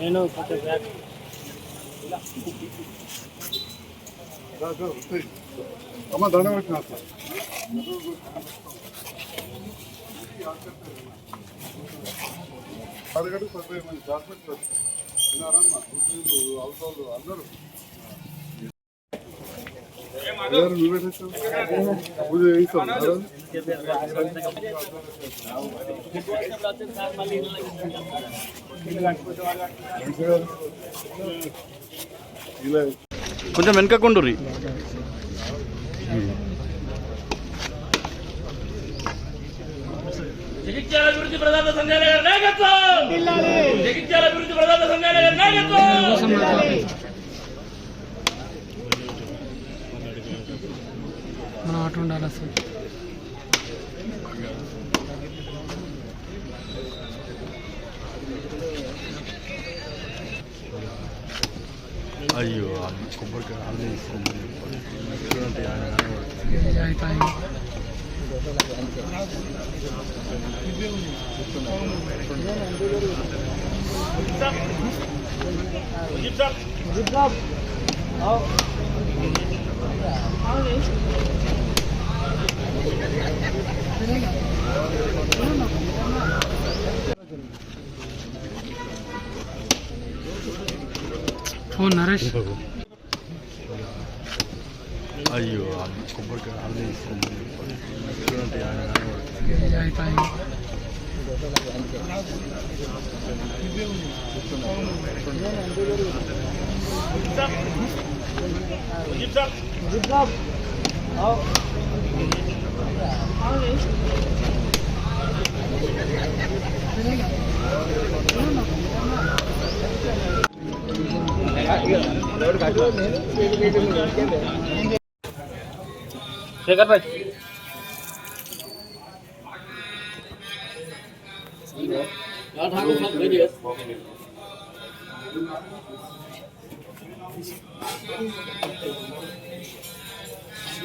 నేను కొంచెం బ్యాగ్ అమ్మ దండం పెట్టిన అరగడు సభ్యులు అందరూ కొంచెం వెనక రీ జగిత్యాల అభివృద్ధి ప్రధాన సంఘాల నాయకత్వం! జగిత్యాల అభివృద్ధి ప్రధాన సంఘాల నాయకత్వం! అరగడు సత్యం మంది హాస్పిటల్ విన్నారమ్మా ముస్లింలు అవసరాలు అందరూ ఎవరు నువ్వే తెచ్చావు? పూజ చేయిస్తావు ఇలా కొంచెం వెనకకుండుర్రి జగిత్యాల అభివృద్ధి ప్రదాత సంఘాల గారి నాయకత్వం జగిత్యాల అభివృద్ధి ప్రదాత సంఘాల గారి నాయకత్వం మనం అటు ఉండాలి అసలు అయ్యో కొబ్బరికాయ అన్నీ చూడండి ఆయన అయిపోయింది ఫోన్ నరేష్ అయ్యో కొబ్బరికాయ అన్నీ చూడండి ఆయన అయిపోయింది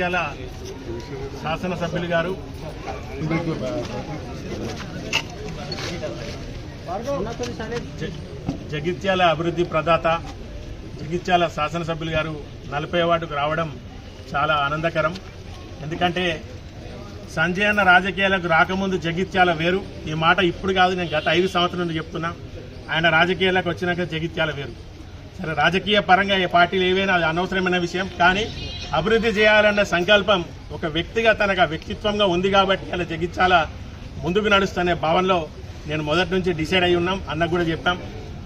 జగిత్యాల శాసనసభ్యులు గారు. జగిత్యాల అభివృద్ధి ప్రదాత జగిత్యాల శాసనసభ్యులు గారు నలభై వార్డుకు రావడం చాలా ఆనందకరం. ఎందుకంటే సంజయ్ అన్న రాజకీయాలకు రాకముందు జగిత్యాల వేరు. ఈ మాట ఇప్పుడు కాదు నేను గత ఐదు సంవత్సరాల నుండి చెప్తున్నా. ఆయన రాజకీయాలకు వచ్చినాక జగిత్యాల వేరు. సరే రాజకీయ పరంగా ఏ పార్టీలు ఏవైనా అది అనవసరమైన విషయం. కానీ అభివృద్ధి చేయాలన్న సంకల్పం ఒక వ్యక్తిగా తనకు వ్యక్తిత్వంగా ఉంది కాబట్టి అలా జగించాల ముందుకు నడుస్తున్న భావనలో నేను మొదటి నుంచి డిసైడ్ అయి ఉన్నాం అన్నకు కూడా చెప్పాం.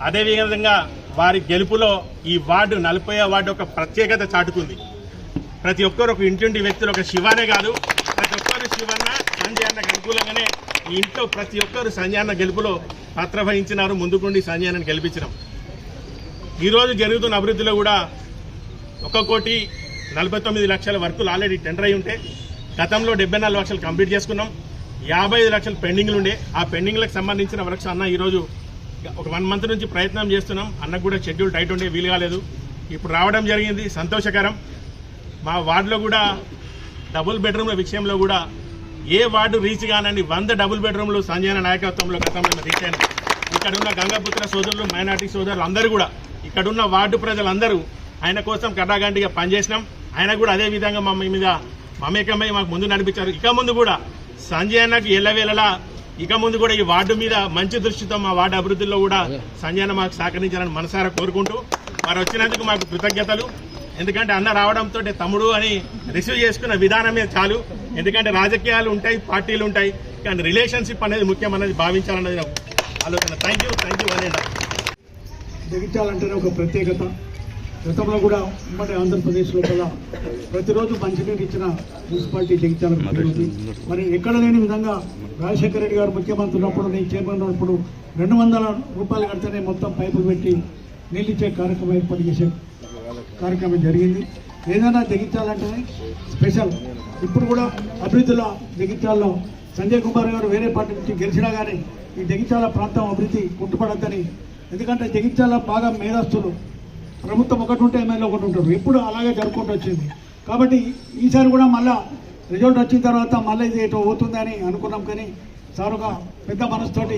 అదేవిధంగా వారి గెలుపులో ఈ వార్డు నలభై వార్డు ఒక ప్రత్యేకత చాటుకుంది. ప్రతి ఒక్కరు ఒక ఇంటి వ్యక్తులు ఒక శివానే కాదు ప్రతి ఒక్కరు శివన్న సంజయ్ అన్నకు అనుకూలంగానే ఈ ఇంట్లో ప్రతి ఒక్కరు సంజయ్ అన్న గెలుపులో పాత్ర వహించినారు ముందుకుండి సంజయ్ అన్నను గెలిపించడం ఈరోజు జరుగుతున్న అభివృద్ధిలో కూడా ఒక కోటి నలభై తొమ్మిది లక్షల వర్కులు ఆల్రెడీ టెండర్ అయి ఉంటే గతంలో డెబ్బై నాలుగు లక్షలు కంప్లీట్ చేసుకున్నాం. యాభై ఐదు లక్షలు పెండింగ్లు ఉండే. ఆ పెండింగ్లకు సంబంధించిన వర్క్స్ అన్న ఈరోజు ఒక వన్ మంత్ నుంచి ప్రయత్నం చేస్తున్నాం. అన్నకు కూడా షెడ్యూల్ టైట్ ఉండే వీలు కాలేదు. ఇప్పుడు రావడం జరిగింది సంతోషకరం. మా వార్డులో కూడా డబుల్ బెడ్రూమ్ల విషయంలో కూడా ఏ వార్డు రీచ్ కానండి వంద డబుల్ బెడ్రూమ్లు సంజయన నాయకత్వంలో గతంలో రీచ్ అయినాం. ఇక్కడ ఉన్న గంగాపుత్ర సోదరులు మైనార్టీ సోదరులు అందరూ కూడా ఇక్కడున్న వార్డు ప్రజలందరూ ఆయన కోసం కటాగంటిగా పనిచేసినాం. ఆయన కూడా అదే విధంగా మా మీద మమేకమై మాకు ముందు నడిపించారు. ఇక ముందు కూడా సంజయ్ అన్నకి ఎల్లవేళలా ఇక ముందు కూడా ఈ వార్డు మీద మంచి దృష్టితో మా వార్డు అభివృద్ధిలో కూడా సంజయ్ అన్న మాకు సహకరించాలని మనసారా కోరుకుంటూ మరి వచ్చినందుకు మాకు కృతజ్ఞతలు. ఎందుకంటే అన్న రావడంతో తమ్ముడు అని రిసీవ్ చేసుకున్న విధానమే చాలు. ఎందుకంటే రాజకీయాలు ఉంటాయి పార్టీలు ఉంటాయి కానీ రిలేషన్షిప్ అనేది ముఖ్యం అనేది భావించాలన్నది ఆలోచన. థ్యాంక్ యూ థ్యాంక్ యూ అనేది జగిత్యాలంటేనే ఒక ప్రత్యేకత. గతంలో కూడా ఉమ్మడి ఆంధ్రప్రదేశ్ లోపల ప్రతిరోజు మంచినీరు ఇచ్చిన మున్సిపాలిటీ జగిత్యాల. మరి ఎక్కడ లేని విధంగా రాజశేఖర రెడ్డి గారు ముఖ్యమంత్రి ఉన్నప్పుడు నేను చైర్మన్ ఉన్నప్పుడు రెండు వందల రూపాయలు కడితేనే మొత్తం పైపులు పెట్టి నీళ్ళు ఇచ్చే కార్యక్రమం ఏర్పాటు చేసే కార్యక్రమం జరిగింది. ఏదైనా జగిత్యాలంటేనే స్పెషల్. ఇప్పుడు కూడా అభివృద్ధిలో జగిత్యాల్లో సంజయ్ కుమార్ గారు వేరే పార్టీ నుంచి గెలిచినా కానీ ఈ జగిత్యాల ప్రాంతం అభివృద్ధి కుంటుపడద్దని. ఎందుకంటే జగిత్యాల బాగా మేధస్తులు ప్రభుత్వం ఒకటి ఉంటే ఎమ్మెల్యే ఒకటి ఉంటారు ఎప్పుడు అలాగే జరుపుకుంటూ వచ్చింది. కాబట్టి ఈసారి కూడా మళ్ళా రిజల్ట్ వచ్చిన తర్వాత మళ్ళీ ఇది ఏటో పోతుందని అనుకున్నాం కానీ సార్ ఒక పెద్ద మనసుతోటి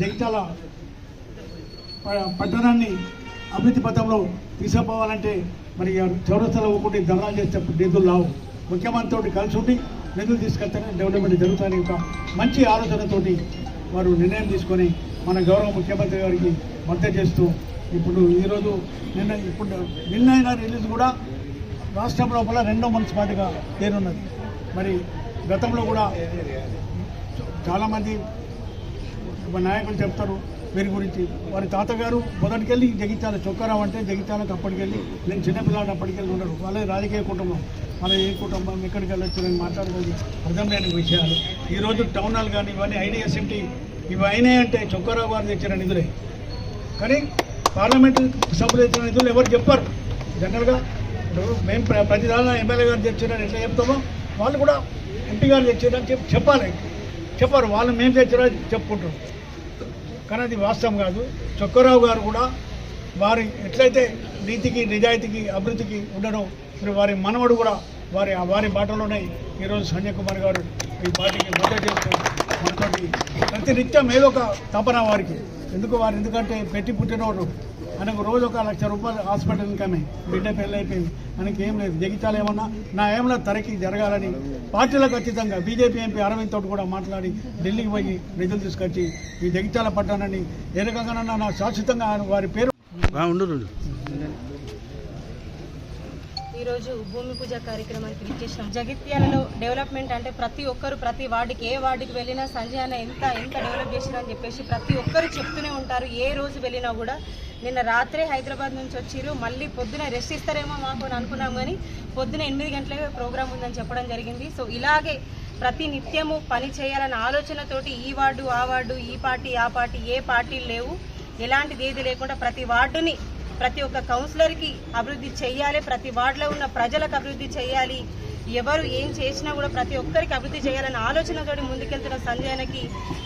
జగిత్యాల పట్టణాన్ని అభివృద్ధి పథంలో తీసుకుపోవాలంటే మరి చౌరస్తలో ఒకటి ధర్నాలు చేస్తే నిధులు రావు. ముఖ్యమంత్రితో కలిసి ఉండి నిధులు తీసుకెళ్తేనే డెవలప్మెంట్ జరుగుతాయని ఒక మంచి ఆలోచనతోటి వారు నిర్ణయం తీసుకొని మన గౌరవ ముఖ్యమంత్రి గారికి మద్దతు చేస్తూ ఇప్పుడు ఈరోజు నిన్న ఇప్పుడు నిన్న అయిన రిలీజ్ కూడా రాష్ట్రం లోపల రెండో మున్సిపాలిటీగా పేరున్నది. మరి గతంలో కూడా చాలామంది నాయకులు చెప్తారు వీరి గురించి. వారి తాతగారు మొదటికెళ్ళి జగిత్యాల చొక్కారావు అంటే జగిత్యాలకు అప్పటికెళ్ళి నేను చిన్నపిల్లాడు అప్పటికెళ్ళి ఉన్నాడు వాళ్ళే రాజకీయ కుటుంబం. వాళ్ళ ఏ కుటుంబం ఎక్కడికి వెళ్ళొచ్చు నేను మాట్లాడుకోవాలి అర్థం లేని విషయాలు. ఈరోజు టౌన్ హాల్ కానీ ఇవన్నీ ఐడిఎస్ఎంటీ ఇవి అయినాయంటే చొక్కారావు గారు తెచ్చిన నిధులే కానీ పార్లమెంటు సభ్యులు ఇచ్చిన నిధులు ఎవరు చెప్పారు? జనరల్గా ఇప్పుడు మేము ప్ర- ప్రతి దానిలో ఎమ్మెల్యే గారు తెచ్చారని ఎట్లా చెప్తామో వాళ్ళు కూడా ఎంపీ గారు తెచ్చారని చెప్పి చెప్పాలి. చెప్పారు వాళ్ళు మేము తెచ్చారని చెప్పుకుంటారు కానీ అది వాస్తవం కాదు. చొక్కరావు గారు కూడా వారి ఎట్లయితే నీతికి నిజాయితీకి అభివృద్ధికి ఉండడం మరి వారి మనవడు కూడా వారి వారి బాటలోనే ఈరోజు సంజయ్ కుమార్ గారు ఈ పార్టీకి మద్దతు చేస్తూ మనతోటి ప్రతినిత్యం ఏదో ఒక తపన వారికి. ఎందుకు వారు ఎందుకంటే పెట్టి పుట్టినోడు. మనకు రోజు ఒక లక్ష రూపాయలు హాస్పిటల్ ఇన్కమే బిడ్డ పెళ్ళి అయిపోయింది మనకి ఏం లేదు. జగితాలు ఏమన్నా? నా ఏమన్నా తరకి జరగాలని పార్టీలకు ఖచ్చితంగా బీజేపీ ఎంపీ అరవింద్ తోటి కూడా మాట్లాడి ఢిల్లీకి పోయి నిధులు తీసుకొచ్చి ఈ జగితాల పడ్డానని ఏ రకంగానన్నా నా శాశ్వతంగా వారి పేరు ఈరోజు భూమి పూజ కార్యక్రమానికి విచ్చేసాం జగిత్యాలలో డెవలప్మెంట్ అంటే ప్రతి ఒక్కరు ప్రతి వార్డుకి ఏ వార్డుకి వెళ్ళినా సంజయ్ అన్న ఎంత ఎంత డెవలప్ చేసిరని చెప్పేసి ప్రతి ఒక్కరు చెప్తూనే ఉంటారు. ఏ రోజు వెళ్ళినా కూడా నిన్న రాత్రే హైదరాబాద్ నుంచి వచ్చిరు మళ్ళీ పొద్దున రెస్ట్ ఇస్తారేమో మాకు అని అనుకున్నాం కానీ పొద్దున ఎనిమిది గంటలకే ప్రోగ్రామ్ ఉందని చెప్పడం జరిగింది. సో ఇలాగే ప్రతి నిత్యము పని చేయాలన్న ఆలోచనతోటి ఈ వార్డు ఆ వార్డు ఈ పార్టీ ఆ పార్టీ ఏ పార్టీలు లేవు. ఎలాంటిది ఏది లేకుండా ప్రతి వార్డుని ప్రతి ఒక్క కౌన్సిలర్కి అభివృద్ధి చేయాలి ప్రతి వార్డులో ఉన్న ప్రజలకు అభివృద్ధి చేయాలి. ఎవరు ఏం చేసినా కూడా ప్రతి ఒక్కరికి అభివృద్ధి చేయాలన్న ఆలోచనతోటి ముందుకెళ్తున్న సంజయనకి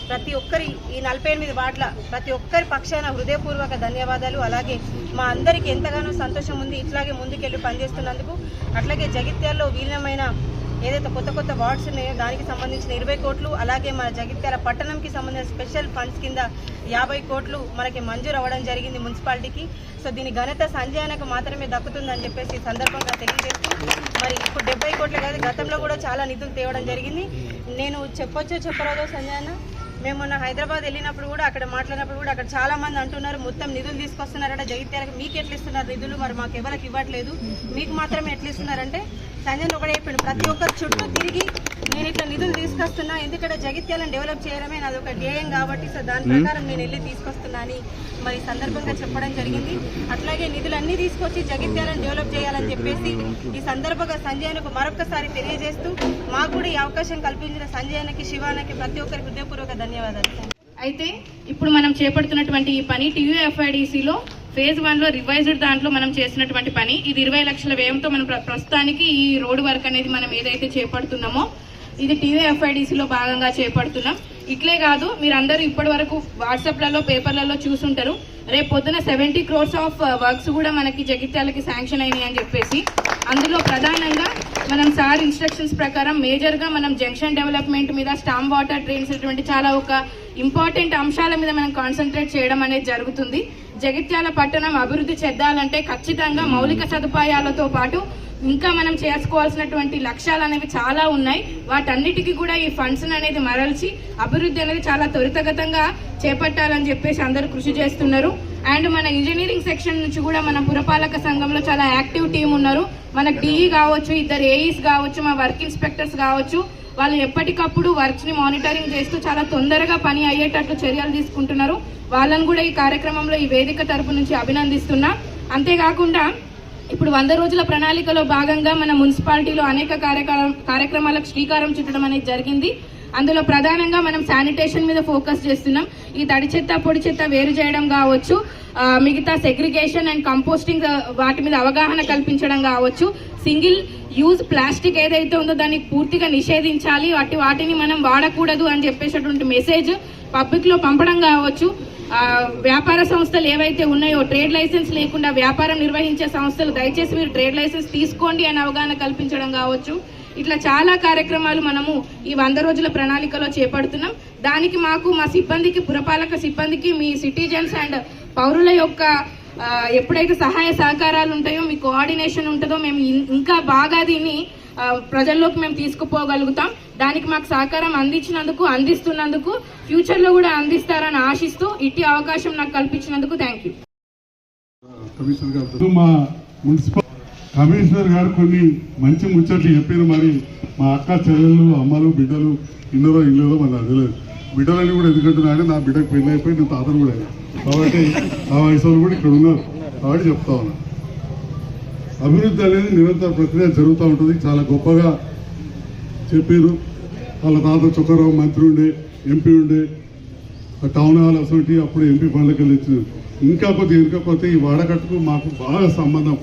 ప్రతి ఒక్కరి ఈ నలభై ఎనిమిది వార్డుల ప్రతి ఒక్కరి పక్షాన హృదయపూర్వక ధన్యవాదాలు. అలాగే మా అందరికీ ఎంతగానో సంతోషం ఉంది. ఇట్లాగే ముందుకెళ్ళి పనిచేస్తున్నందుకు అట్లాగే జగిత్యాల్లో విలీనమైన ఏదైతే కొత్త కొత్త వార్డ్స్ ఉన్నాయో దానికి సంబంధించిన ఇరవై కోట్లు అలాగే మన జగిత్యాల పట్టణంకి సంబంధించిన స్పెషల్ ఫండ్స్ కింద యాభై కోట్లు మనకి మంజూరు అవ్వడం జరిగింది మున్సిపాలిటీకి. సో దీని ఘనత సంజయనకు మాత్రమే దక్కుతుందని చెప్పేసి ఈ సందర్భంగా తెలియజేస్తూ మరి ఇప్పుడు డెబ్బై కోట్లు కాదు గతంలో కూడా చాలా నిధులు తేవడం జరిగింది. నేను చెప్పొచ్చో చెప్పరాదో సంజయ్ మేము మొన్న హైదరాబాద్ వెళ్ళినప్పుడు కూడా అక్కడ మాట్లాడినప్పుడు కూడా అక్కడ చాలా మంది అంటున్నారు మొత్తం నిధులు తీసుకొస్తున్నారట జగిత్యాలకు మీకు ఎట్లా ఇస్తున్నారు నిధులు? మరి మాకు ఎవరికి ఇవ్వట్లేదు? మీకు మాత్రమే ఎట్లా ఇస్తున్నారంటే సంజయ్ ఒకటే చెప్పాడు ప్రతి ఒక్కరు చుట్టూ తిరిగి నేను ఇట్లా నిధులు తీసుకొస్తున్నా ఎందుకంటే జగిత్యాలను డెవలప్ చేయడమే నాది ఒక ధ్యేయం కాబట్టి సో దాని ప్రకారం నేను వెళ్ళి తీసుకొస్తున్నా అని మరి సందర్భంగా చెప్పడం జరిగింది. అట్లాగే నిధులు అన్ని తీసుకొచ్చి జగిత్యాలను డెవలప్ చేయాలని చెప్పేసి ఈ సందర్భంగా సంజయనకు మరొకసారి తెలియజేస్తూ మాకు కూడా ఈ అవకాశం కల్పించిన సంజయనకి శివానకి ప్రతి ఒక్కరికి హృదయపూర్వక ధన్యవాదాలు. అయితే ఇప్పుడు మనం చేపడుతున్నటువంటి ఈ పని టీయూఎఫ్ఐడిసిలో ఫేజ్ వన్లో రివైజ్డ్ దాంట్లో మనం చేసినటువంటి పని ఇది ఇరవై లక్షల వ్యయంతో మనం ప్రస్తుతానికి ఈ రోడ్ వర్క్ అనేది మనం ఏదైతే చేపడుతున్నామో ఇది టీవీఎఫ్ఐడిసిలో భాగంగా చేపడుతున్నాం. ఇట్లే కాదు మీరందరూ ఇప్పటి వరకు వాట్సాప్లలో పేపర్లలో చూసుంటారు. రేపు పొద్దున సెవెంటీ క్రోర్స్ ఆఫ్ వర్క్స్ కూడా మనకి జగిత్యాలకి శాంక్షన్ అయినాయి అని చెప్పేసి అందులో ప్రధానంగా మనం సార్ ఇన్స్ట్రక్షన్స్ ప్రకారం మేజర్గా మనం జంక్షన్ డెవలప్మెంట్ మీద స్టామ్ వాటర్ డ్రైన్స్ అటువంటి చాలా ఒక ఇంపార్టెంట్ అంశాల మీద మనం కాన్సన్ట్రేట్ చేయడం అనేది జరుగుతుంది. జగిత్యాల పట్టణం అభివృద్ధి చెందాలంటే ఖచ్చితంగా మౌలిక సదుపాయాలతో పాటు ఇంకా మనం చేసుకోవాల్సినటువంటి లక్ష్యాలు అనేవి చాలా ఉన్నాయి. వాటన్నిటికీ కూడా ఈ ఫండ్స్ అనేది మరల్చి అభివృద్ధి అనేది చాలా త్వరితగతంగా చేపట్టాలని చెప్పేసి అందరూ కృషి చేస్తున్నారు. అండ్ మన ఇంజనీరింగ్ సెక్షన్ నుంచి కూడా మన పురపాలక సంఘంలో చాలా యాక్టివ్ టీం ఉన్నారు. మన డిఈ కావచ్చు ఇద్దరు ఏఈస్ కావచ్చు మా వర్క్ ఇన్స్పెక్టర్స్ కావచ్చు. వాళ్ళు ఎప్పటికప్పుడు వర్క్స్ని మానిటరింగ్ చేస్తూ చాలా తొందరగా పని అయ్యేటట్లు చర్యలు తీసుకుంటున్నారు. వాళ్ళని కూడా ఈ కార్యక్రమంలో ఈ వేదిక తరపు నుంచి అభినందిస్తున్నా. అంతేకాకుండా ఇప్పుడు వంద రోజుల ప్రణాళికలో భాగంగా మన మున్సిపాలిటీలో అనేక కార్యక్రమ కార్యక్రమాలకు శ్రీకారం చుట్టడం అనేది జరిగింది. అందులో ప్రధానంగా మనం శానిటేషన్ మీద ఫోకస్ చేస్తున్నాం. ఈ తడి చెత్త పొడి చెత్త వేరు చేయడం కావచ్చు మిగతా సెగ్రిగేషన్ అండ్ కంపోస్టింగ్ వాటి మీద అవగాహన కల్పించడం కావచ్చు. సింగిల్ యూజ్ ప్లాస్టిక్ ఏదైతే ఉందో దాన్ని పూర్తిగా నిషేధించాలి. వాటి వాటిని మనం వాడకూడదు అని చెప్పేసేటువంటి మెసేజ్ పబ్లిక్లో పంపడం కావచ్చు. వ్యాపార సంస్థలు ఏవైతే ఉన్నాయో ట్రేడ్ లైసెన్స్ లేకుండా వ్యాపారం నిర్వహించే సంస్థలు దయచేసి మీరు ట్రేడ్ లైసెన్స్ తీసుకోండి అని అవగాహన కల్పించడం కావచ్చు. ఇట్లా చాలా కార్యక్రమాలు మనము ఈ వంద రోజుల ప్రణాళికలో చేపడుతున్నాం. దానికి మాకు మా సిబ్బందికి పురపాలక సిబ్బందికి మీ సిటిజన్స్ అండ్ పౌరుల యొక్క ఎప్పుడైతే సహాయ సహకారాలు ఉంటాయో మీ కోఆర్డినేషన్ ఉంటుందో మేము ఇంకా బాగా దీన్ని ప్రజల్లోకి మేము తీసుకుపోగలుగుతాం. దానికి మాకు సహకారం అందించినందుకు అందిస్తున్నందుకు ఫ్యూచర్లో కూడా అందిస్తారని ఆశిస్తూ ఇట్టి అవకాశం నాకు కల్పించినందుకు థ్యాంక్ యూ కమిషనర్ గారు మా గారు కొన్ని మంచి ముచ్చట్లు చెప్పారు. మరి మా అక్క చెల్లెళ్ళు అమ్మలు బిడ్డలు ఇన్నరో ఇల్లులో మన తెలియదు బిడ్డలని కూడా ఎందుకంటున్నా అంటే నా బిడ్డకు పెళ్ళి అయిపోయి నేను తాతను కూడా కాబట్టి ఆ వయసు వాళ్ళు కూడా ఇక్కడ ఉన్నారు. కాబట్టి చెప్తా ఉన్నా. అభివృద్ధి అనేది నిరంతర ప్రక్రియ జరుగుతూ ఉంటుంది. చాలా గొప్పగా చెప్పారు. వాళ్ళ తాత చుక్కరావు మంత్రి ఉండే ఎంపీ ఉండే. టౌన్ హాల్ అసలు అప్పుడు ఎంపీ పనులకు వెళ్ళి ఇంకా కొద్దిగా ఇంకా ఈ వాడకట్టుకు మాకు బాగా సంబంధం.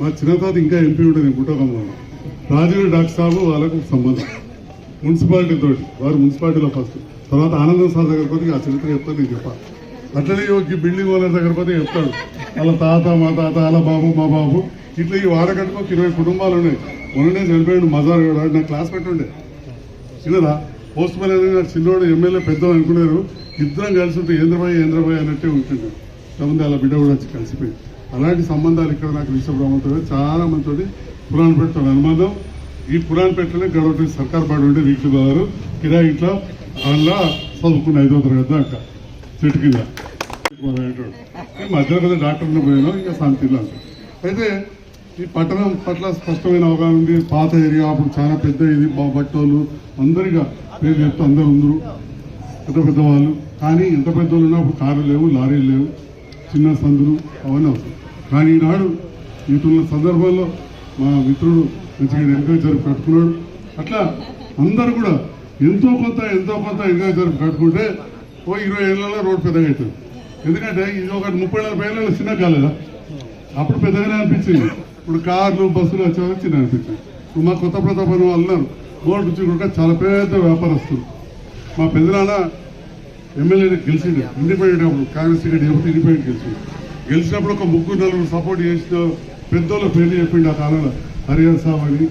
మా చిన్న తాత ఇంకా ఎంపీ ఉండేది గుట్టకంలో రాజీవ్ డాక్టర్ సాబు వాళ్ళకు సంబంధం. మున్సిపాలిటీతో వారు మున్సిపాలిటీలో ఫస్ట్. తర్వాత ఆనందం సార్ దగ్గర పోతే ఆ చరిత్ర చెప్తాను నేను చెప్పాలి అట్లనే ఈ బిల్డింగ్ ఓనర్ దగ్గర పోతే చెప్తాడు. వాళ్ళ తాత మా తాత వాళ్ళ బాబు మా బాబు. ఇట్లా ఈ వాడకట్టుకు ఒక ఇరవై కుటుంబాలు ఉన్నాయి. మొన్ననే చనిపోయాడు మజార్ కూడా నా క్లాస్మేట్ ఉండే చిన్నదా? పోస్ట్ మ్యాన్ అనేది నాకు చిన్నోడు ఎమ్మెల్యే పెద్ద అనుకున్నారు. ఇద్దరం కలిసి ఉంటే ఏంద్రబాయ్ ఏంద్రబాయ్ అన్నట్టే ఉంటుండే. కాకపోతే అలా బిడ్డ కూడా వచ్చి కలిసిపోయి. అలాంటి సంబంధాలు ఇక్కడ నాకు విశ్వబ్రహ్మతో చాలా మందితోటి పురాణ పెట్టాడు అనుబంధం. ఈ పురాణ పెట్టలే గడవటి సర్కార్ పాడు ఉండే వీక్లీ గారు కిరాయి ఇట్లా అలా చదువుకున్న ఐదో తరగతి దాకా. చెట్టు కింద మధ్యలో కదా డాక్టర్ని పోయినా ఇంకా శాంతిలో అయితే ఈ పట్టణం పట్ల స్పష్టమైన అవగాహన ఉంది. పాత ఏరియా అప్పుడు చాలా పెద్ద ఇది బా- బట్టోళ్ళు అందరిగా పేరు చెప్తే అందరు ఉందరు. పెద్ద పెద్ద వాళ్ళు. కానీ ఎంత పెద్ద వాళ్ళు ఉన్నా అప్పుడు కార్లు లేవు లారీలు లేవు. చిన్న సందులు అవన్నీ అవుతాయి కానీ ఈనాడు ఇటున్న సందర్భంలో మా మిత్రుడు మంచిగా ఎంకరేజ్ కట్టుకున్నాడు అట్లా అందరు కూడా ఎంతో కొంత ఎంతో కొంత ఇంకా కట్టుకుంటే ఓ ఇరవై ఏళ్ళలో రోడ్డు పెద్దగా అవుతుంది. ఎందుకంటే ఇది ఒక ముప్పై నలభై ఏళ్ళ చిన్న కాలేదా? అప్పుడు పెద్దగానే అనిపించింది. ఇప్పుడు కార్లు బస్సులు వచ్చేవాళ్ళు చిన్న అనిపించింది. ఇప్పుడు మా కొత్త ప్రతాపం వాళ్ళు ఉన్నారు. నుంచి కూడా చాలా పెద్ద వ్యాపారస్తులు మా పెద్దనాన్న ఎమ్మెల్యేని గెలిచిండు. ఇండిపెండెంట్ అప్పుడు కాంగ్రెస్ టికెట్ చెప్పి ఇండిపెండెంట్ గెలిచిండు. గెలిచినప్పుడు ఒక ముగ్గురు నలుగురు సపోర్ట్ చేసిన పెద్దోళ్ళ పేర్లు చెప్పిండు ఆ కాలంలో. హరిహర్ సాబ్ అని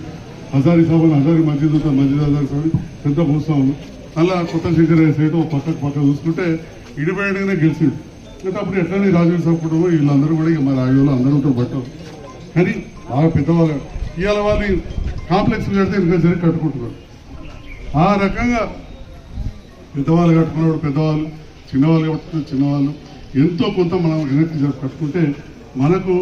హజారి సాబ్ హజారి మంచి ఉంటుంది మంచి హజారి సాబ్ అని పెద్ద భూస్వాములు అలా కొత్త శంకరయ్య సైతం పక్కకు పక్క చూసుకుంటే ఇండిపెండెంట్గానే గెలిచిండు. అంటే అప్పుడు ఎట్లనే రాజీవ్ సాబ్ కుటుంబం వీళ్ళందరూ కూడా ఇక మా రాజులు అందరూ ఉంటారు బట్టలు కానీ బాగా పెద్దవాళ్ళు ఇవాళ వాళ్ళు కాంప్లెక్స్ కడితే ఇంకా జరిగి కట్టుకుంటున్నారు. ఆ రకంగా పెద్దవాళ్ళు కట్టుకున్నాడు పెద్దవాళ్ళు చిన్నవాళ్ళు కట్టుకున్నారు చిన్నవాళ్ళు ఎంతో కొంత మనం వెనక్కి కట్టుకుంటే మనకు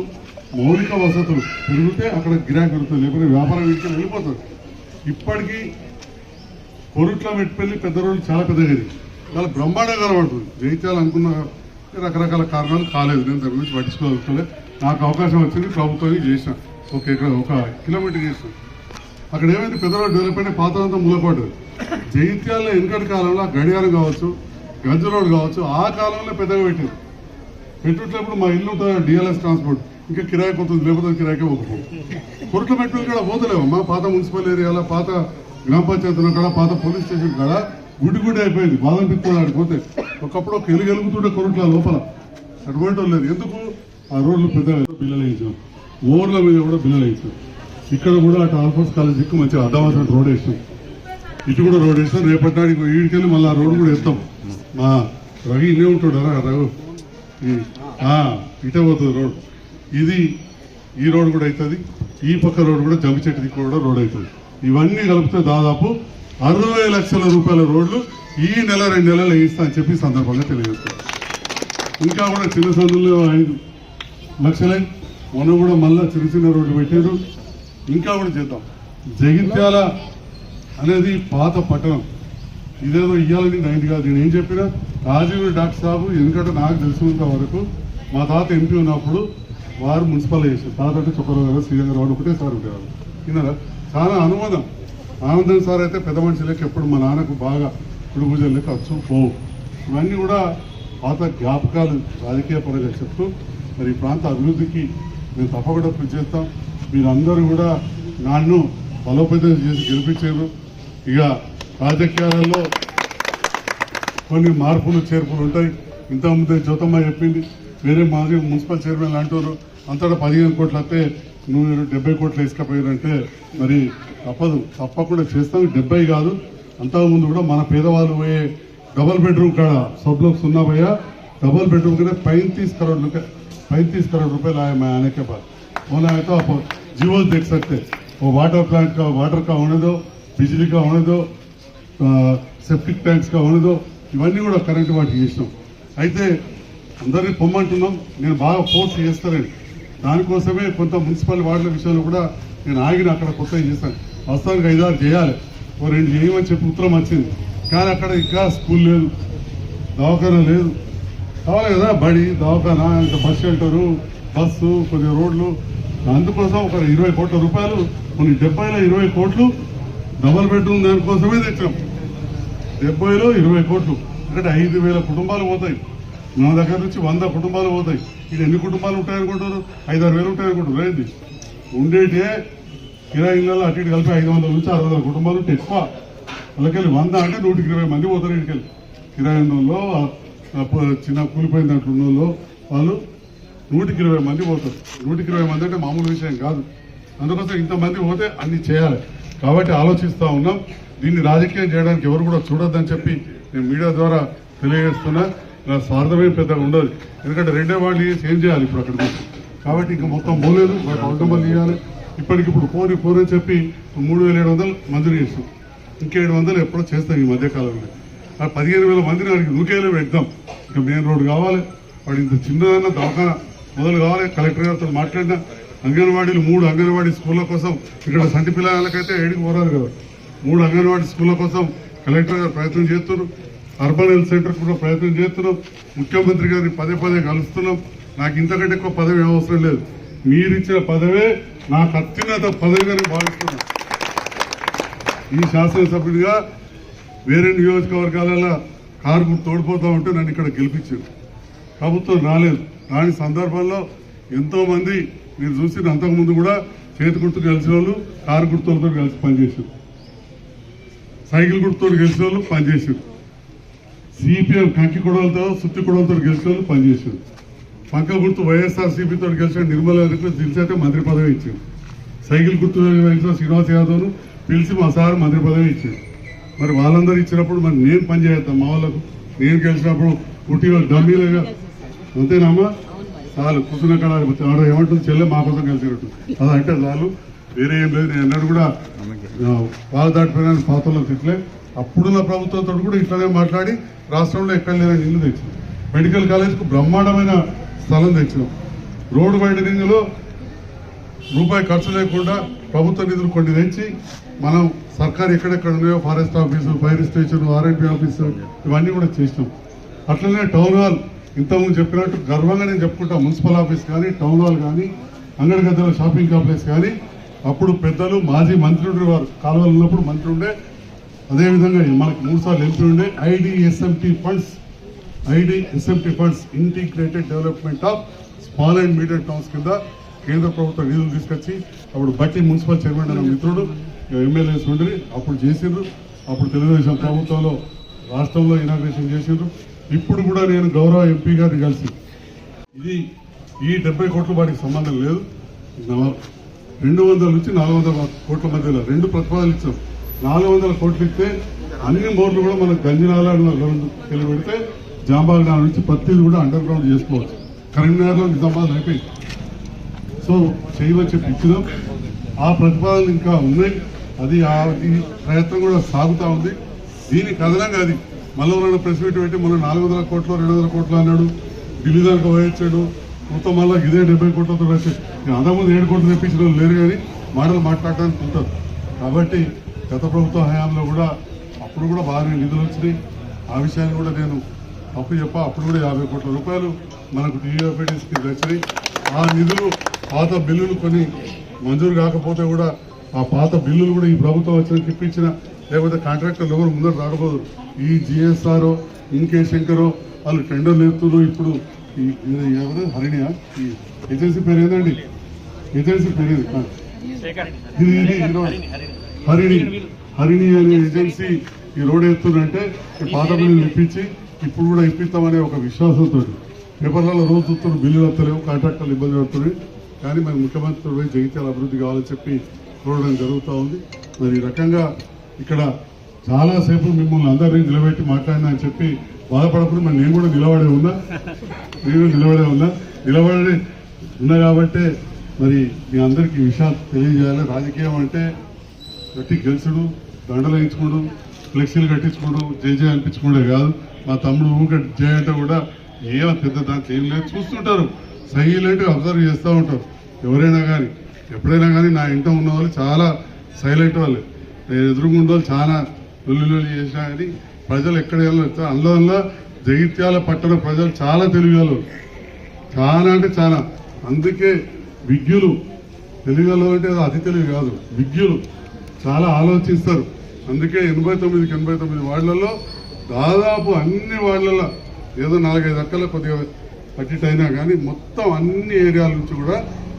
మౌలిక వసతులు పెరిగితే అక్కడ గిరాకీ పెరుగుతుంది లేకపోతే వ్యాపారం వీటికి వెళ్ళిపోతుంది. ఇప్పటికీ కొరుట్ల మెట్టిపల్లి పెద్ద రోడ్లు చాలా పెద్దగది చాలా బ్రహ్మాండంగా కనబడుతుంది. జయించాలనుకున్న రకరకాల కారణాలు కాలేదు. నేను దాని గురించి పట్టించుకోగలుగుతలే నాకు అవకాశం వచ్చింది ప్రభుత్వానికి చేసిన ఒక ఒక కిలోమీటర్ చేసిన. అక్కడ ఏమైంది? పెద్ద రోడ్డు డెవలప్మెంట్ అయిన పాత అంతా జైత్యాల్లో వెనుకటి కాలంలో గడియారం కావచ్చు గంజ రోడ్ కావచ్చు ఆ కాలంలో పెద్దగా పెట్టింది. పెట్టేటప్పుడు మా ఇల్లు డిఎల్ఎస్ ట్రాన్స్పోర్ట్ ఇంకా కిరాయి పోతుంది లేకపోతే కిరాయికే పోకపోతుంది కొరట్ల మెట్ల కూడా పోతలేవు మా పాత మున్సిపల్ ఏరియాలో పాత గ్రామ పంచాయతీ కాడ పాత పోలీస్ స్టేషన్ కాడ గుడి గుడ్డి అయిపోయింది. బాధ పిత్తులు పోతే ఒకప్పుడు ఒక ఎలుగు ఎలుగుతుండే కొరట్ల లోపల. అటువంటి లేదు ఎందుకు? ఆ రోడ్లు పెద్ద బిల్లలు వేయించాం. ఓర్ల మీద కూడా బిల్లలు వేయించాం. ఇక్కడ కూడా అటు ఆల్ఫోర్స్ కాలేజీకి మంచిగా అడ్డవలసిన రోడ్ వేసినాం. ఇటు కూడా రోడ్ వేస్తాం రేపటి నాడు ఈడికెళ్ళి మళ్ళీ ఆ రోడ్ కూడా వేస్తాం. మా రవి ఇన్నే ఉంటాడు రా రఘు. ఇటే పోతుంది రోడ్. ఇది ఈ రోడ్ కూడా అవుతుంది. ఈ పక్క రోడ్ కూడా జంప చెట్టు దిక్కు కూడా రోడ్ అవుతుంది. ఇవన్నీ కలిపితే దాదాపు అరవై లక్షల రూపాయల రోడ్లు ఈ నెల రెండు నెలలు వేయిస్తా అని చెప్పి సందర్భంగా తెలియజేస్తారు ఇంకా కూడా చిన్న సందులో ఐదు లక్షలే. మొన్న కూడా మళ్ళీ చిన్న చిన్న రోడ్లు పెట్టారు ఇంకా కూడా చేద్దాం. జగిత్యాల అనేది పాత పట్టణం. ఇదేదో ఇయ్యాలని నైన్ కాదు నేను ఏం చెప్పినా రాజీవ్ డాక్టర్ సాబు ఎందుకంటే నాకు తెలిసినంత వరకు మా తాత ఎంపీ ఉన్నప్పుడు వారు మున్సిపల్ చేశారు. తాత అంటే చొక్కరావు గారు సీఎం గారు వాడు ఒకటే సార్ ఉండేవారు. విన్నారా? చాలా అనుమానం. ఆనందం సార్ అయితే పెద్ద మనిషి లెక్క ఎప్పుడు మా నాన్నకు బాగా ఇప్పుడు పూజలు లెక్క వచ్చు పోవు. ఇవన్నీ కూడా పాత జ్ఞాపకాలు రాజకీయ పరంగా చెప్తూ మరి ఈ ప్రాంత అభివృద్ధికి మేము తప్పకుండా కృషి చేస్తాం. మీరందరూ కూడా నన్ను బలోపేతం చేసి గెలిపించారు. ఇక రాజకీయాలలో కొన్ని మార్పులు చేర్పులు ఉంటాయి ఇంతకుముందే జ్యోతమ్మ చెప్పింది వేరే మాజీ మున్సిపల్ చైర్మన్ అంటారు అంతటా పదిహేను కోట్లు వస్తే నువ్వు డెబ్బై కోట్లు వేసుకపోయారంటే మరి తప్పదు తప్పకుండా చేస్తాం డెబ్బై కాదు అంతకుముందు కూడా మన పేదవాళ్ళు పోయే डबल बेडरूम का सब लोग सुनना भैया डबल बेडरूम के लिए पैंतीस करोड़ रुपए पैंतीस करोड़ रुपए लाए मैं आने के बाद होना है तो आप जियो देख सकते हैं। वो वाटर प्लांट का वाटर का होने दो बिजली का होने दो సెప్టిక్ ట్యాంక్స్ గా ఉండదు ఇవన్నీ కూడా కరెంట్ వాటికి చేసినాం. అయితే అందరినీ పొమ్మంటున్నాం నేను బాగా ఫోర్స్ చేస్తానండి దానికోసమే కొంత మున్సిపల్ వార్డుల విషయంలో కూడా నేను ఆగిన అక్కడ కొత్త చేశాను. వాస్తవానికి ఐదారు చేయాలి. ఓ రెండు చేయమని చెప్పి ఉత్తరం వచ్చింది. కానీ అక్కడ ఇంకా స్కూల్ లేదు దవాఖానా లేదు. కావాలి కదా బడి దవాఖానా ఇంకా బస్ షెల్టరు బస్సు కొన్ని రోడ్లు. అందుకోసం ఒక ఇరవై కోట్ల రూపాయలు కొన్ని డెబ్బైలో ఇరవై కోట్లు డబల్ బెడ్రూమ్ దానికోసమే తెచ్చాం డెబ్బైలో ఇరవై కోట్లు. అంటే ఐదు వేల కుటుంబాలు పోతాయి. మన దగ్గర నుంచి వంద కుటుంబాలు పోతాయి. ఇది ఎన్ని కుటుంబాలు ఉంటాయనుకుంటారు ఐదారు వేలు ఉంటాయనుకుంటారు ఏంది? ఉండేటే కిరాయి ఇళ్ళలో అటు ఇటు కలిపి ఐదు వందల నుంచి అరవై వందల కుటుంబాలు ఉంటే ఎక్కువ. వాళ్ళకెళ్ళి వంద అంటే నూటికి ఇరవై మంది పోతారు ఇంటికెళ్ళి కిరాయి వాళ్ళు చిన్న కూలిపోయిన దాంట్లో వాళ్ళు నూటికి ఇరవై మంది పోతారు. నూటికి ఇరవై మంది అంటే మామూలు విషయం కాదు. అందుకోసం ఇంతమంది పోతే అన్ని చేయాలి. కాబట్టి ఆలోచిస్తూ ఉన్నాం. దీన్ని రాజకీయం చేయడానికి ఎవరు కూడా చూడొద్దని చెప్పి నేను మీడియా ద్వారా తెలియజేస్తున్నా. ఇలా స్వార్థమే పెద్దగా ఉండదు. ఎందుకంటే రెండే వాళ్ళు ఏం చేయాలి ఇప్పుడు అక్కడ కాబట్టి ఇంకా మొత్తం పోలేదు ఒక అకౌంట్ ఇవ్వాలి ఇప్పటికిప్పుడు ఫోన్ ఫోర్ అని చెప్పి మూడు వేల ఏడు వందలు మంజూరు చేస్తాం ఇంకేడు వందలు ఎప్పుడో చేస్తాం ఈ మధ్యకాలంలో. ఆ పదిహేను వేల మందిని వాడికి నూకేలే పెడతాం. ఇంకా మెయిన్ రోడ్డు కావాలి. వాడు ఇంత చిన్నదన్న దవాఖాన మొదలు కావాలి. కలెక్టర్ గారితో మాట్లాడినా. అంగన్వాడీలు మూడు అంగన్వాడీ స్కూళ్ళ కోసం ఇక్కడ సంటి పిల్లలకైతే ఏడికి పోరాదు కదా. మూడు అంగన్వాడీ స్కూళ్ళ కోసం కలెక్టర్ గారు ప్రయత్నం చేస్తున్నారు. అర్బన్ హెల్త్ సెంటర్ కూడా ప్రయత్నం చేస్తున్నాం ముఖ్యమంత్రి గారిని పదే పదే కలుస్తున్నాం. నాకు ఇంతకంటే ఎక్కువ పదవి అవసరం లేదు. మీరిచ్చిన పదవే నాకు అత్యున్నత పదవిగానే నేను భావిస్తున్నాను ఈ శాసనసభ్యుడిగా వేరే నియోజకవర్గాలలో కారు గుర్తు తోడిపోతా ఉంటే నన్ను ఇక్కడ గెలిపించారు. ప్రభుత్వం రాలేదు. రాని సందర్భంలో ఎంతోమంది మీరు చూసిన అంతకుముందు కూడా చేతి గుర్తు కలిసిన వాళ్ళు కారు గుర్తులతో కలిసి పనిచేశారు. సైకిల్ గుర్తుతో గెలిచిన వాళ్ళు పనిచేసారు సిపిఎం కంకి కొడవలతో సుత్తి కొడవలతో గెలిచిన వాళ్ళు పనిచేశారు పక్క గుర్తు వైఎస్ఆర్సీపీతో గెలిచిన నిర్మల తెలిసైతే మంత్రి పదవి ఇచ్చారు. సైకిల్ గుర్తు గెలిచిన శ్రీనివాస్ యాదవ్ను పిలిచి మా సార్ మంత్రి పదవి ఇచ్చారు. మరి వాళ్ళందరూ ఇచ్చినప్పుడు మరి నేను పనిచేస్తాను మా వాళ్ళకు నేను గెలిచినప్పుడు పుట్టిన డమ్మీలుగా అంతేనామా చాలు కూర్చున్న కడ ఏమంటుంది? చెల్లె మా కోసం కలిసినట్టు అది అంటే చాలు. వేరే ఏం లేదు. నేను అన్నాడు కూడా దాటిపోయిన పాత్రలో తిట్లే అప్పుడున్న ప్రభుత్వంతో కూడా ఇట్లానే మాట్లాడి రాష్ట్రంలో ఎక్కడ లేదని ఇల్లు తెచ్చింది మెడికల్ కాలేజ్కు బ్రహ్మాండమైన స్థలం తెచ్చినాం. రోడ్డు వైడనింగ్లో రూపాయి ఖర్చు లేకుండా ప్రభుత్వ నిధులు కొన్ని తెచ్చి మనం సర్కారు ఎక్కడెక్కడ ఉన్నాయో forest office fire station RMP office ఇవన్నీ కూడా చేసినాం. అట్లనే టౌన్ హాల్ ఇంతకుముందు చెప్పినట్టు గర్వంగా నేను చెప్పుకుంటా మున్సిపల్ ఆఫీస్ కానీ టౌన్ హాల్ కానీ అంగడి గద్దల షాపింగ్ కాంప్లెక్స్ కానీ అప్పుడు పెద్దలు మాజీ మంత్రి ఉండేవారు కాలువలు ఉన్నప్పుడు మంత్రి ఉండే. అదేవిధంగా మనకు మూడు సార్లు ఎంపీ ఉండే. IDSMT funds IDSMT funds integrated development of small and medium towns కింద కేంద్ర ప్రభుత్వం నిధులు తీసుకొచ్చి అప్పుడు బట్టి మున్సిపల్ చైర్మన్ అనే మిత్రుడు ఎమ్మెల్యేస్ ఉండి అప్పుడు చేసిండ్రు. అప్పుడు తెలుగుదేశం ప్రభుత్వంలో రాష్ట్రంలో ఇనాగ్రేషన్ చేసిండ్రు. ఇప్పుడు కూడా నేను గౌరవ ఎంపీ గారిని కలిసి. ఇది ఈ డెబ్బై కోట్ల వాటికి సంబంధం లేదు. నా- రెండు వందల నుంచి నాలుగు వందల కోట్ల మధ్యలో రెండు ప్రతిపాదనలు ఇచ్చాం. నాలుగు వందల కోట్లు ఇస్తే అన్ని బోర్డులు కూడా మనం గంజినాల పెడితే జాంబాగ్ నుంచి ప్రతిది కూడా అండర్ గ్రౌండ్ చేసుకోవచ్చు. కరీంనగర్లో నిజామాబాద్ అయిపోయింది. సో చేయమని చెప్పి ఇచ్చినాం. ఆ ప్రతిపాదనలు ఇంకా ఉన్నాయి. అది ఆ ఈ ప్రయత్నం కూడా సాగుతూ ఉంది. దీనికి కథనంగా అది మళ్ళీ ప్రెస్ మీట్ పెట్టి మొన్న నాలుగు వందల కోట్లు రెండు వందల కోట్లు అన్నాడు. ఢిల్లీ దానికి పోయొచ్చాడు మొత్తం మళ్ళీ ఇదే డెబ్బై కోట్లతో వచ్చి అంతకుముందు ఏడు కోట్లు తెప్పించిన వాళ్ళు లేరు కానీ మాటలు మాట్లాడడానికి ఉంటారు. కాబట్టి గత ప్రభుత్వ హయాంలో కూడా అప్పుడు కూడా బాగానే నిధులు వచ్చినాయి. ఆ విషయాన్ని కూడా నేను అప్పు చెప్ప. అప్పుడు కూడా యాభై కోట్ల రూపాయలు మనకు టీఎఫ్ఐడిస్కి వచ్చినాయి ఆ నిధులు పాత బిల్లులు కొన్ని మంజూరు కాకపోతే కూడా ఆ పాత బిల్లులు కూడా ఈ ప్రభుత్వం వచ్చిన ఇప్పించిన లేకపోతే కాంట్రాక్టర్లు ఎవరు ముందర రాకపోదు. ఈ జిఎస్ఆర్ ఇంకే శంకరో వాళ్ళు టెండర్ ఎత్తులు ఇప్పుడు ఈ ఎవరు హరిణియా? ఈ ఏజెన్సీ పేరు ఏందండి? ఏజెన్సీ పేరు హరిణి హరిణి. అనే ఏజెన్సీ ఈ రోడ్ ఎత్తుందంటే ఈ పాత బిల్లులు ఇప్పించి ఇప్పుడు కూడా ఇప్పిస్తామనే ఒక విశ్వాసంతో పేపర్లలో రోజు చూస్తున్న బిల్లులు వస్తలేవు కాంట్రాక్టర్లు ఇబ్బంది పడుతున్నాయి. కానీ మరి ముఖ్యమంత్రి పోయి జగిత్యాల అభివృద్ధి కావాలని చెప్పి చూడడం జరుగుతూ ఉంది. మరి ఈ రకంగా ఇక్కడ చాలాసేపు మిమ్మల్ని అందరినీ నిలబెట్టి మాట్లాడినా అని చెప్పి బాధపడకుండా మరి నేను కూడా నిలబడే ఉన్నా? నేను నిలబడే ఉన్నా? నిలబడి ఉన్నా కాబట్టే మరి మీ అందరికీ ఈ విషయాలు తెలియజేయాలి. రాజకీయం అంటే ప్రతి గెలుచుడు దండలు వేయించుకోవడం ఫ్లెక్సీలు కట్టించుకోవడం జై జయ అనిపించుకోవడే కాదు. మా తమ్ముడు ఊక జే అంటే కూడా ఏం పెద్ద దాంట్లో ఏం లేదు. చూస్తుంటారు. సైలెంట్గా అబ్జర్వ్ చేస్తూ ఉంటారు. ఎవరైనా కానీ ఎప్పుడైనా కానీ నా ఇంట ఉన్న వాళ్ళు చాలా సైలెంట్ వాళ్ళు. నేను ఎదురుగుండే వాళ్ళు చాలా లొల్లి చేసినా కానీ ప్రజలు ఎక్కడ వెళ్ళారు? అందులో జగిత్యాల పట్టణ ప్రజలు చాలా తెలివిగలరు. చాలా అంటే చాలా. అందుకే విజ్ఞులు తెలుగులో అంటే అది అతి తెలివి కాదు. విజ్ఞులు చాలా ఆలోచిస్తారు. అందుకే ఎనభై తొమ్మిదికి ఎనభై తొమ్మిది వార్డులలో దాదాపు అన్ని వార్డులలో ఏదో నాలుగైదు అక్కల కొద్దిగా పట్టిట్ అయినా కానీ మొత్తం అన్ని ఏరియాల నుంచి కూడా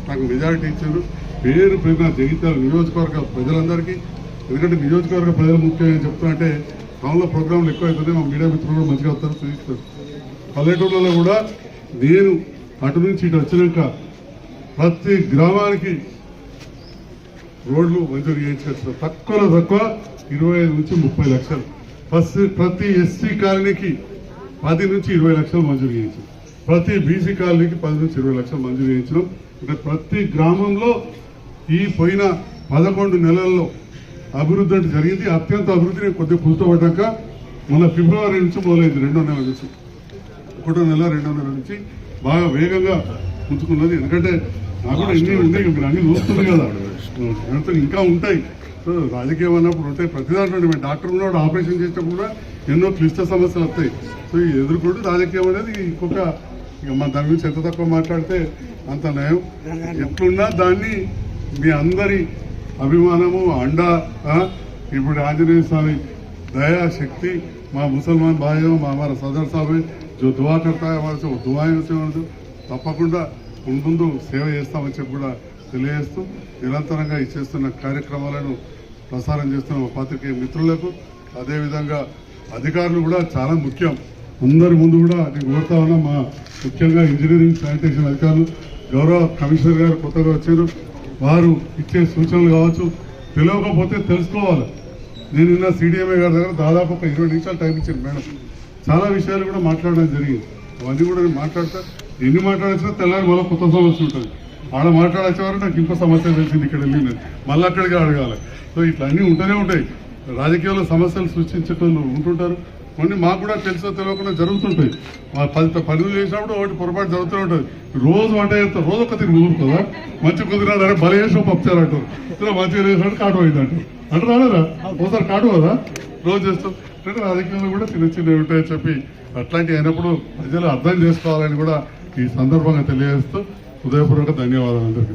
నాకు మెజారిటీ ఇచ్చారు. పేరు పేరున జగిత్యాల నియోజకవర్గ ప్రజలందరికీ ఎందుకంటే నియోజకవర్గ ప్రజలు ముఖ్యంగా చెప్తానంటే టౌన్లో ప్రోగ్రాంలు ఎక్కువ అవుతుంది మా మీడియా మిత్రులు కూడా మంచిగా వస్తారు చూపిస్తారు పల్లెటూళ్ళలో కూడా నేను అటు నుంచి ఇటు వచ్చినాక ప్రతి గ్రామానికి రోడ్లు మంజూరు చేయించారు తక్కువలో తక్కువ ఇరవై ఐదు నుంచి ముప్పై లక్షలు. ఫస్ట్ ప్రతి ఎస్సీ కాలనీకి పది నుంచి ఇరవై లక్షలు మంజూరు చేయించాం. ప్రతి బీసీ కాలనీకి పది నుంచి ఇరవై లక్షలు మంజూరు చేయించడం అంటే ప్రతి గ్రామంలో ఈ పోయిన పదకొండు నెలల్లో అభివృద్ధి అంటే జరిగింది. అత్యంత అభివృద్ధిని కొద్దిగా కూర్చోబడ్డాక మొన్న ఫిబ్రవరి నుంచి మొదలైంది. రెండో నెల నుంచి. ఒకటో నెల రెండో నెల నుంచి బాగా వేగంగా పుంజుకున్నది ఎందుకంటే నాకు కూడా ఎన్ని ఉన్నాయి. మీరు అన్ని చూస్తుంది కదా. దాంతో ఇంకా ఉంటాయి. సో రాజకీయం అన్నప్పుడు ఉంటాయి. ప్రతి దాంట్లో ఉంటాయి. డాక్టర్ ఉన్నాడు ఆపరేషన్ చేసినప్పుడు కూడా ఎన్నో క్లిష్ట సమస్యలు వస్తాయి. సో ఈ ఎదుర్కొంటూ రాజకీయం అనేది ఇంకొక ఇక మన దాని గురించి ఎంత తక్కువ మాట్లాడితే అంత నయం. ఎట్లున్నా దాన్ని మీ అందరి అభిమానము అండ ఆ, ఇప్పుడు ఆంజనేయ స్వామి दया शक्ति माँ मुसलमान भाइयों माँ हमारा सदर साहब है जो दुआ करता है हमारे से वो दुआएं उसे మనకు తప్పకుండా ముందు సేవ చేస్తామని చెప్పి కూడా తెలియజేస్తూ నిరంతరంగా ఈ చేస్తున్న కార్యక్రమాలను ప్రసారం చేస్తున్న మా పాత్రికేయ మిత్రులకు అదేవిధంగా అధికారులు కూడా చాలా ముఖ్యం అందరి ముందు కూడా నేను కోరుతా ఉన్నా మా ముఖ్యంగా ఇంజనీరింగ్ శానిటేషన్ అధికారులు గౌరవ కమిషనర్ గారు కొత్తగా వచ్చారు వారు ఇచ్చే సూచనలు కావచ్చు తెలియకపోతే తెలుసుకోవాలి. నేను నిన్న సిడిఎంఏ గారి దగ్గర దాదాపు ఒక ఇరవై నిమిషాలు టైం ఇచ్చాను మేడం. చాలా విషయాలు కూడా మాట్లాడడం జరిగింది. అవన్నీ కూడా నేను మాట్లాడతా. ఎన్ని మాట్లాడచ్చినా తెల్లారి మళ్ళీ కొత్త సమస్య ఉంటుంది. ఆడ మాట్లాడేసేవారు నాకు ఇంకో సమస్య తెలిసింది ఇక్కడ వెళ్ళింది మళ్ళీ అక్కడికి అడగాలి. సో ఇట్లా అన్నీ ఉంటూనే ఉంటాయి. రాజకీయాల్లో సమస్యలు సృష్టించేటోళ్ళు ఉంటుంటారు. కొన్ని మాకు కూడా తెలుసో తెలియకుండా జరుగుతుంటాయి. మా పది పనులు చేసినప్పుడు ఒకటి పొరపాటు జరుగుతూ ఉంటుంది. రోజు వంట చేస్తారు రోజు ఒక తిరిగి కుదురుతుందా మంచి కుదిరాడు అరే బలి చేసిన పప్పుచారు అంటారు ఇలా మంచిగా చేసినట్టు కాటు అయింది అంటారు అంటే రాలేదా? ఒకసారి కాటు కదా రోజు చేస్తాం. అంటే రాజకీయంలో కూడా చిన్న చిన్నవి ఉంటాయని చెప్పి అట్లాంటివి అయినప్పుడు ప్రజలు అర్థం చేసుకోవాలని కూడా ఈ సందర్భంగా తెలియజేస్తూ హృదయపూర్వక ధన్యవాదాలు అందరికీ.